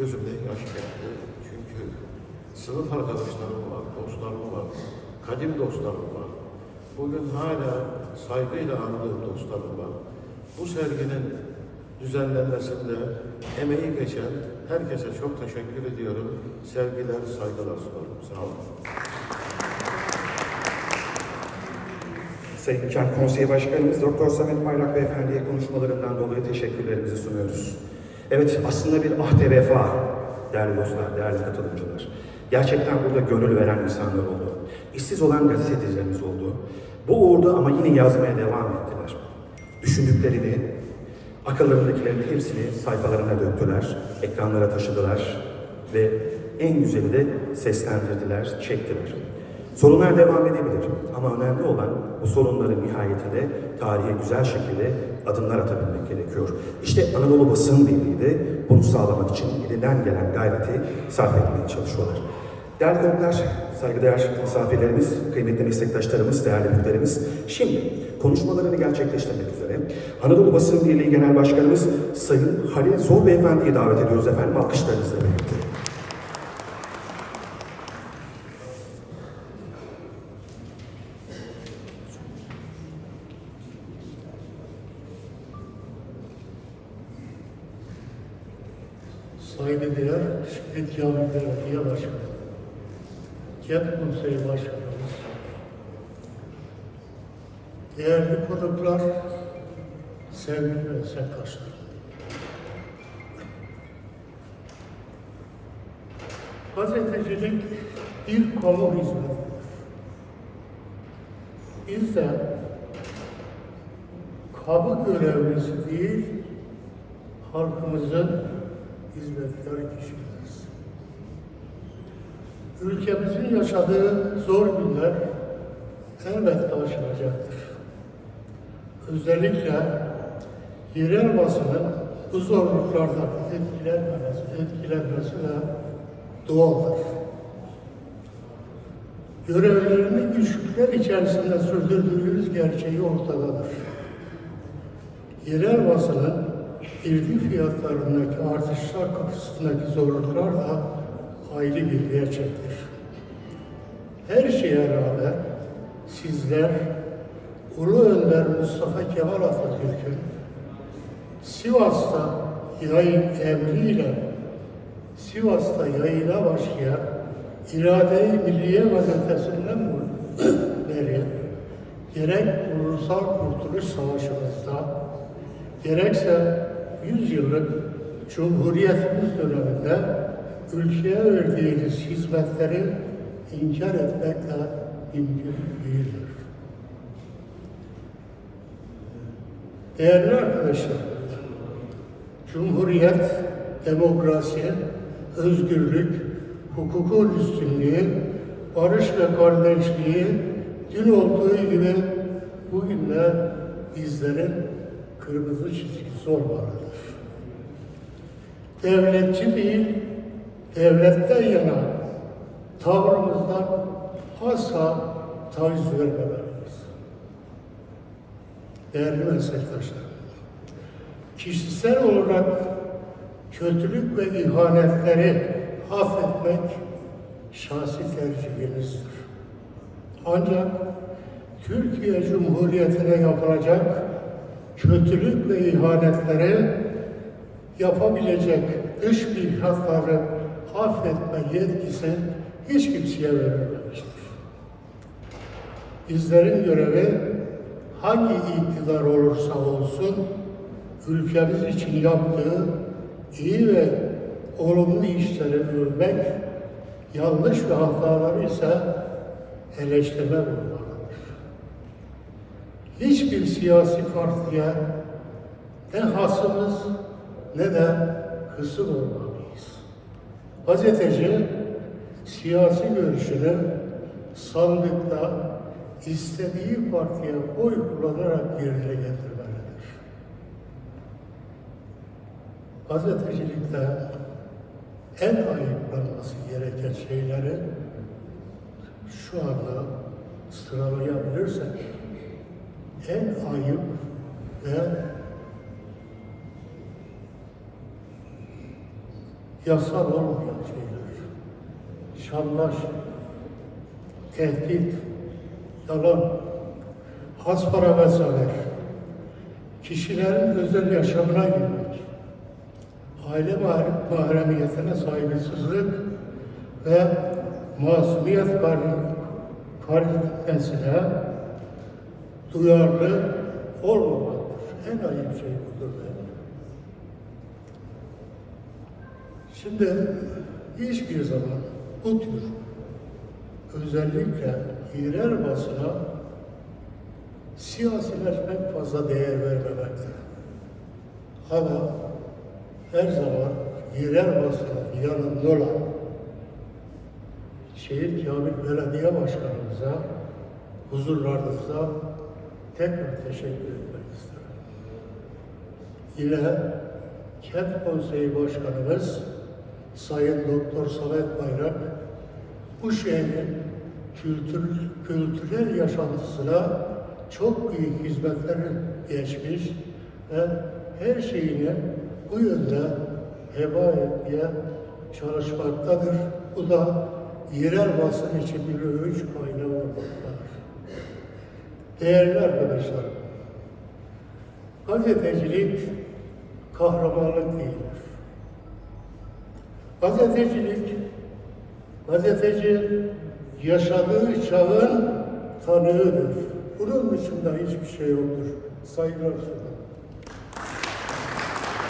gözümde yaş geldi. Çünkü sınıf arkadaşlarım var, dostlarım var, kadim dostlarım var. Bugün hala saygıyla andığım dostlarım var. Bu serginin düzenlenmesinde emeği geçen herkese çok teşekkür ediyorum. Sevgiler, saygılar sunarım. Sağ olun. Sayın Kent Konseyi Başkanımız Doktor Samet Bayrak Beyefendi'ye konuşmalarından dolayı teşekkürlerimizi sunuyoruz. Evet aslında bir ahde vefa değerli dostlar, değerli katılımcılar. Gerçekten burada gönül veren insanlar oldu. İşsiz olan gazetecilerimiz oldu. Bu uğurda ama yine yazmaya devam ettiler. Düşündüklerini, akıllarındakilerin hepsini sayfalarına döktüler, ekranlara taşıdılar ve en güzeli de seslendirdiler, çektiler. Sorunlar devam edebilir ama önemli olan bu sorunların nihayetinde tarihe güzel şekilde adımlar atabilmek gerekiyor. İşte Anadolu Basın Birliği de bunu sağlamak için elinden gelen gayreti sarf etmeye çalışıyorlar. Değerli konuklar, saygıdeğer misafirlerimiz, kıymetli meslektaşlarımız, değerli büyüklerimiz, şimdi konuşmalarını gerçekleştirmek üzere Anadolu Basın Birliği Genel Başkanımız Sayın Halil Zor Beyefendi'yi davet ediyoruz efendim alkışlarınızla birlikte. Saygıdeğer Şehit Kamil Belediye Başkanı, Kent Konseyi Başkanımız, değerli konuklar, sevgili meslektaşlar. Gazetecilik bir kamu hizmeti. Biz de kamu görevlisi değil, halkımızın hizmetkar kişileriz. Ülkemizin yaşadığı zor günler elbette aşılacaktır. Özellikle yerel basının bu zorluklardan etkilenmesi, etkilenmesi de doğaldır. Görevlerini güçlükler içerisinde sürdürdüğümüz gerçeği ortadadır. Yerel basının girdi fiyatlarındaki artışlar karşısındaki zorluklar da ayrı bir gerçektir. Her şeye rağmen sizler Ulu Önder Mustafa Kemal Atatürk'ün Sivas'ta yayın emriyle Sivas'ta yayına başlayan İrade-i Milliye gazetesinden beri gerek Ulusal Kurtuluş Savaşımızda gerekse 100 yıllık Cumhuriyetimiz döneminde ülkeye verdiğiniz hizmetleri inkar etmek de mümkün değildir. Değerli arkadaşlar, Cumhuriyet, demokrasi, özgürlük, hukukun üstünlüğü, barış ve kardeşliği dün olduğu gibi bugün de bizlerin kırmızı çizgisi olmalıdır. Devletçi değil, devletten yana tavrımızdan asla taviz vermemeliyiz. Değerli meslektaşlar, kişisel olarak kötülük ve ihanetleri affetmek şahsi tercihimizdir. Ancak Türkiye Cumhuriyeti'ne yapılacak kötülük ve ihanetleri yapabilecek dış mihrakları affetme yetkisi hiç kimseye verilmemiştir. Bizlerin görevi hangi iktidar olursa olsun ülkemiz için yaptığı iyi ve olumlu işleri övmek, yanlış ve hataları ise eleştirme bulmalıdır. Hiçbir siyasi partiye ne hasımız ne de hısım olmalıyız. Gazeteci siyasi görüşünü sandıkta istediği partiye oy kullanarak yerine getirmelidir. Gazetecilikte en ayıplanması gereken şeyleri şu anda sıralayabilirsek en ayıp ve yasal olmayan şeyler. Şantaj, tehdit, yalan, haspara vesaire. Kişilerin özel yaşamına girmek, aile mahr- mahremiyetine saygısızlık ve masumiyet karinesine duyarlı olmamaktır. En ayıp şey budur bence. Şimdi hiçbir zaman bu tür özellikle yerel basına siyasiler pek fazla değer vermemekte. Ama her zaman yerel basının yanında olan Şehir Kamil Belediye Başkanımıza huzurlarınızda tekrar teşekkür etmek isterim. Yine Kent Konseyi Başkanımız Sayın Doktor Samet Bayrak bu şehrin kültür, kültürel yaşantısına çok büyük hizmetler geçmiş ve her şeyini bu yönde heba etmeye çalışmaktadır. Bu da yerel basın için bir övünç kaynağı olmaktadır. Değerli arkadaşlarım, gazetecilik kahramanlık değildir. Gazetecilik, gazeteci yaşadığı çağın tanığıdır. Bunun dışında hiçbir şey yoktur. Saygılar sunarım.